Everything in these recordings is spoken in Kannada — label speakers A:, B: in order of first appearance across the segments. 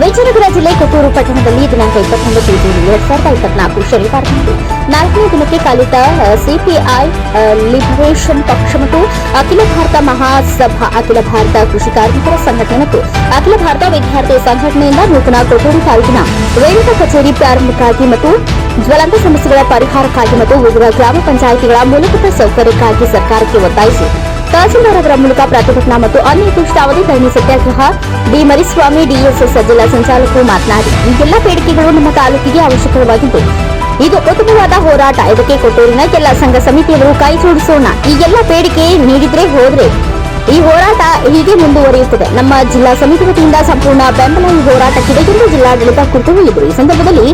A: ವಿಜಯನಗರ ಜಿಲ್ಲೆ ಕೊಟ್ಟೂರು ಪಟ್ಟಣದಲ್ಲಿ ದಿನಾಂಕ ಇಪ್ಪತ್ತೊಂಬತ್ತು ಜೂನ್ ಎರಡ್ ಸಾವಿರದ ಇಪ್ಪತ್ನಾಲ್ಕು ಶನಿವಾರದಂದು ನಾಲ್ಕನೇ ದಿನಕ್ಕೆ ಕಾಲಿತ ಸಿಪಿಐ ಲಿಬರೇಷನ್ ಪಕ್ಷ ಮತ್ತು ಅಖಿಲ ಭಾರತ ಮಹಾಸಭಾ, ಅಖಿಲ ಭಾರತ ಕೃಷಿ ಕಾರ್ಮಿಕರ ಸಂಘಟನೆ ಮತ್ತು ಅಖಿಲ ಭಾರತ ವಿದ್ಯಾರ್ಥಿ ಸಂಘಟನೆಯಿಂದ ನೂತನ ಕೊಟ್ಟೂರು ತಾಲೂಕಿನ ವೇದಿಕ ಕಚೇರಿ ಪ್ರಾರಂಭಕ್ಕಾಗಿ ಮತ್ತು ಜ್ವಲಂತ ಸಮಸ್ಯೆಗಳ ಪರಿಹಾರಕ್ಕಾಗಿ ಮತ್ತು ವಿವಿಧ ಗ್ರಾಮ ಪಂಚಾಯಿತಿಗಳ ಮೂಲಭೂತ ಸೌಕರ್ಯಕ್ಕಾಗಿ ಸರ್ಕಾರಕ್ಕೆ ಒತ್ತಾಯಿಸಿ ತಹಸೀಲ್ದಾರ್ ಅವರ ಮೂಲಕ ಪ್ರತಿಭಟನಾ ಮತ್ತು ಅನಿರ್ದಿಷ್ಟಾವಧಿ ಧರಣಿ ಸತ್ಯಾಗ್ರಹ ಡಿ. ಮರಿಸ್ವಾಮಿ, ಡಿಎಸ್ಎಸ್ ಜಿಲ್ಲಾ ಸಂಚಾಲಕರು ಮಾತನಾಡಿ, ಈ ಬೇಡಿಕೆಗಳು ನಮ್ಮ ತಾಲೂಕಿಗೆ ಅವಶ್ಯಕವಾಗಿದ್ದು, ಇದು ಉತ್ತಮವಾದ ಹೋರಾಟ. ಇದಕ್ಕೆ ಕೊಟ್ಟೂರಿನ ಎಲ್ಲ ಸಂಘ ಸಮಿತಿಯವರು ಕೈ ಜೋಡಿಸೋಣ. ಈ ಎಲ್ಲ ಬೇಡಿಕೆ ನೀಡಿದ್ರೆ ಹೋದ್ರೆ ಈ ಹೋರಾಟ ಹೀಗೆ ಮುಂದುವರಿಯುತ್ತದೆ. ನಮ್ಮ ಜಿಲ್ಲಾ ಸಮಿತಿ ವತಿಯಿಂದ ಸಂಪೂರ್ಣ ಬೆಂಬಲ ಈ ಹೋರಾಟಕ್ಕಿದೆ ಎಂದು ಜಿಲ್ಲಾಡಳಿತ ಕುರಿತು ಹೇಳಿದರು. ಈ ಸಂದರ್ಭದಲ್ಲಿ,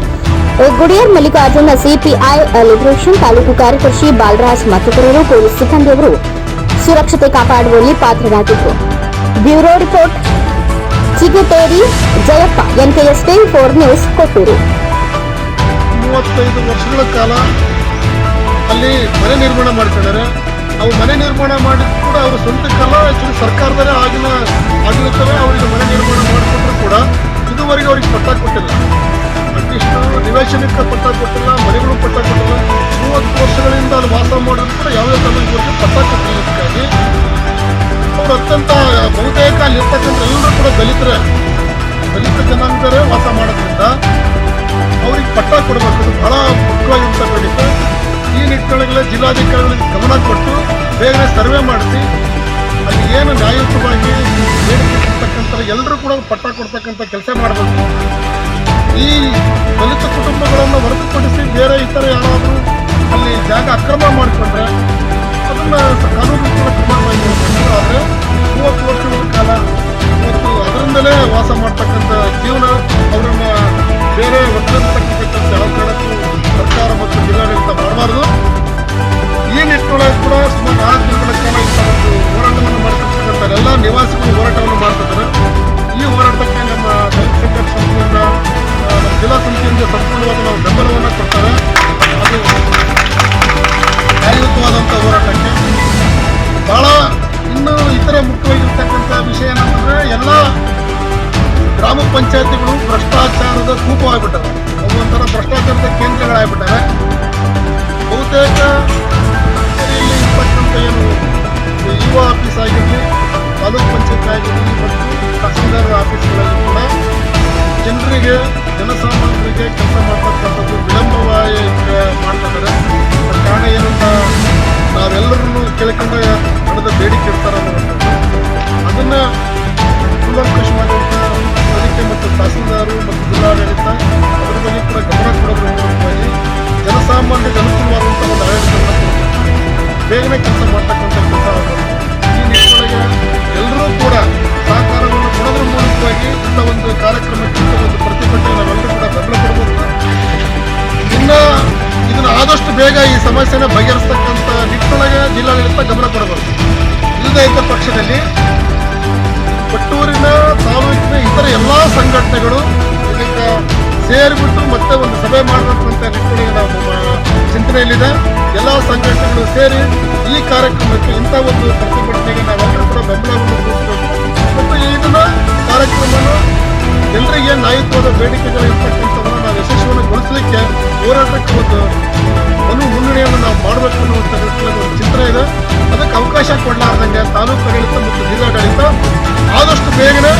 A: ಗುಡಿಯರ್ ಮಲ್ಲಿಕಾರ್ಜುನ, ಸಿಪಿಐ, ಲಿಬರೇಷನ್ ತಾಲೂಕು ಕಾರ್ಯದರ್ಶಿ ಬಾಲರಾಜ್ ಮತ್ತಿತರರು, ಪೊಲೀಸ್ ಸಿಬ್ಬಂದಿಯವರು ಸುರಕ್ಷತೆ ಕಾಪಾಡುವಲ್ಲಿ ಪಾತ್ರರಾಗಿದ್ದರು bureau report. Chiguteri Jayappa, NKS four news Kottur.
B: ಮೂವತ್ತೈದು ವರ್ಷಗಳ ಕಾಲ ಅಲ್ಲಿ ಮನೆ ನಿರ್ಮಾಣ ಮಾಡ್ತಿದ್ದಾರೆ ಅವು ಮನೆ ನಿರ್ಮಾಣ ಮಾಡಿದ ಕೂಡ ಅವರು ಕಾಲ ಆಕ್ಚುಲಿ ಸರ್ಕಾರದಲ್ಲೇ ಆಗಿನ, ಆಗಿರುತ್ತವೆ. ಅವರಿಗೆ ಮನೆ ನಿರ್ಮಾಣ ಮಾಡಿಕೊಂಡ್ರು ಕೂಡ ಇದುವರೆಗೆ ಅವ್ರಿಗೆ ಪಟ್ಟ ಕೊಟ್ಟಿಲ್ಲ. ಅಟ್ಲೀಸ್ಟ್ ನಿವೇಶನಕ್ಕೆ ಪಟ್ಟ ಕೊಟ್ಟಿಲ್ಲ ಮನೆಗಳು ಪಟ್ಟ ಕೊಟ್ಟಿಲ್ಲ. ಮೂವತ್ತು ವರ್ಷಗಳಿಂದ ಅಲ್ಲಿ ವಾಸ ಮಾಡೋದು ಕೂಡ ಯಾವುದೇ ಕಾರಣಕ್ಕೆ ಪಟ್ಟ ಕಟ್ಟಿ ಅವರು ಅತ್ಯಂತ ಬಹುತೇಕ ಅಲ್ಲಿ ಇರ್ತಕ್ಕಂಥ ಎಲ್ಲರೂ ಕೂಡ ದಲಿತರೇ. ದಲಿತ ಜನಾಂಗರೇ ವಾಸ ಮಾಡೋದ್ರಿಂದ ಅವ್ರಿಗೆ ಪಟ್ಟ ಕೊಡಬೇಕು. ಬಹಳ ಮುಖ್ಯವಾಗಿರುವಂಥ ಬೇಡಿಕೆ ಈ ನಿಟ್ಟಿನೊಳಗೆ ಜಿಲ್ಲಾಧಿಕಾರಿಗಳಿಗೆ ಗಮನ ಕೊಟ್ಟು ಬೇಗ ಸರ್ವೆ ಮಾಡಿಸಿ, ಅಲ್ಲಿ ಏನು ನ್ಯಾಯಯುತವಾಗಿ ಬೇಡಿಕೆ ಎಲ್ಲರೂ ಕೂಡ ಪಟ್ಟ ಕೊಡ್ತಕ್ಕಂಥ ಕೆಲಸ ಮಾಡಬೇಕು. ಈ ದಲಿತ ಕುಟುಂಬಗಳನ್ನು ಹೊರತುಪಡಿಸಿ ಬೇರೆ ಇತರ ಯಾರಾದರೂ ಅಲ್ಲಿ ಭ್ರಷ್ಟಾಚಾರದ ಕೂಪವಾಗಿಬಿಟ್ಟವೆ ಅವು ಒಂಥರ ಭ್ರಷ್ಟಾಚಾರದ ಕೇಂದ್ರಗಳಾಗ್ಬಿಟ್ಟವೆ. ಬಹುತೇಕ ಇಲ್ಲಿ ಇರ್ತಕ್ಕಂಥ ಏನು ಯುವ ಆಫೀಸ್ ಆಗಿರಲಿ, ತಾಲೂಕ್ ಪಂಚಾಯತ್ ಆಗಿರಲಿ, ಮತ್ತು ತಹಸೀಲ್ದಾರ್ ಆಫೀಸ್ಗಳಲ್ಲಿ ಕೂಡ ಜನರಿಗೆ, ಜನಸಾಮಾನ್ಯರಿಗೆ ಕೆಲಸ ಮಾಡ್ತಕ್ಕಂಥದ್ದು ವಿಳಂಬವಾಗಿ ಮಾಡ್ತಿದ್ದಾರೆ ಕಾರಣ ಏನಂತ ನಾವೆಲ್ಲರನ್ನು ಕೇಳ್ಕೊಂಡು ನಡೆದ ಬೇಡಿಕೆ ಆದಷ್ಟು ಬೇಗ ಈ ಸಮಸ್ಯೆನ ಬಗೆಹರಿಸ್ತಕ್ಕಂಥ ನಿಟ್ಟಿನೊಳಗೆ ಜಿಲ್ಲಾಡಳಿತ ಗಮನ ಕೊಡಬೇಕು. ಇಲ್ಲದೇ ಇದ್ದ ಪಕ್ಷದಲ್ಲಿ ಕೊಟ್ಟೂರಿನ ತಾಲೂಕಿನ ಇತರ ಎಲ್ಲ ಸಂಘಟನೆಗಳು ಇದಕ್ಕೆ ಸೇರಿಬಿಟ್ಟು ಮತ್ತೆ ಒಂದು ಸಭೆ ಮಾಡಬೇಕಂತ ಅಂತ ನಿಟ್ಟಿನೊಳಗೆ ನಾವು ಚಿಂತನೆಯಲ್ಲಿದೆ. ಎಲ್ಲ ಸಂಘಟನೆಗಳು ಸೇರಿ ಈ ಕಾರ್ಯಕ್ರಮಕ್ಕೆ ಇಂಥ ಒಂದು ಪ್ರತಿಭಟನೆಗೆ ನಾವೆಲ್ಲರೂ ಕೂಡ ಸೂಚಿಸಬೇಕು ಮತ್ತು ಇದನ್ನ ಕಾರ್ಯಕ್ರಮನ ಜನರಿಗೆ ನಾಯಕತ್ವದ ಬೇಡಿಕೆಗಳು ಯಶಸ್ವಿಯನ್ನು ಹೋರಾಟಕ್ಕೆ ಒಂದು ಒಂದು ಮುನ್ನಡೆಯನ್ನು ನಾವು ಮಾಡಬೇಕು ಅನ್ನುವಂಥ ಒಂದು ಚಿತ್ರ ಇದೆ. ಅದಕ್ಕೆ ಅವಕಾಶ ಕೊಡಲಾರ್ದಂಗೆ ತಾಲೂಕು ಆಡಳಿತ ಮತ್ತು ಜಿಲ್ಲಾಡಳಿತ ಆದಷ್ಟು ಬೇಗನೆ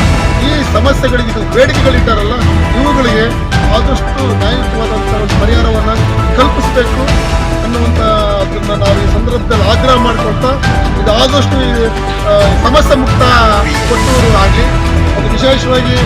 B: ಈ ಸಮಸ್ಯೆಗಳಿಗೆ ಇದು ಬೇಡಿಕೆಗಳಿದ್ದಾರಲ್ಲ, ಇವುಗಳಿಗೆ ಆದಷ್ಟು ನ್ಯಾಯಯುತವಾದಂಥ ಒಂದು ಪರಿಹಾರವನ್ನು ಕಲ್ಪಿಸಬೇಕು ಅನ್ನುವಂಥ ಅದನ್ನು ನಾವು ಈ ಸಂದರ್ಭದಲ್ಲಿ ಆಗ್ರಹ ಮಾಡಿಕೊಳ್ತಾ, ಇದು ಆದಷ್ಟು ಸಮಸ್ಯೆ ಮುಕ್ತ ಕೊಟ್ಟವರು ಆಗಲಿ. ಅದು ವಿಶೇಷವಾಗಿ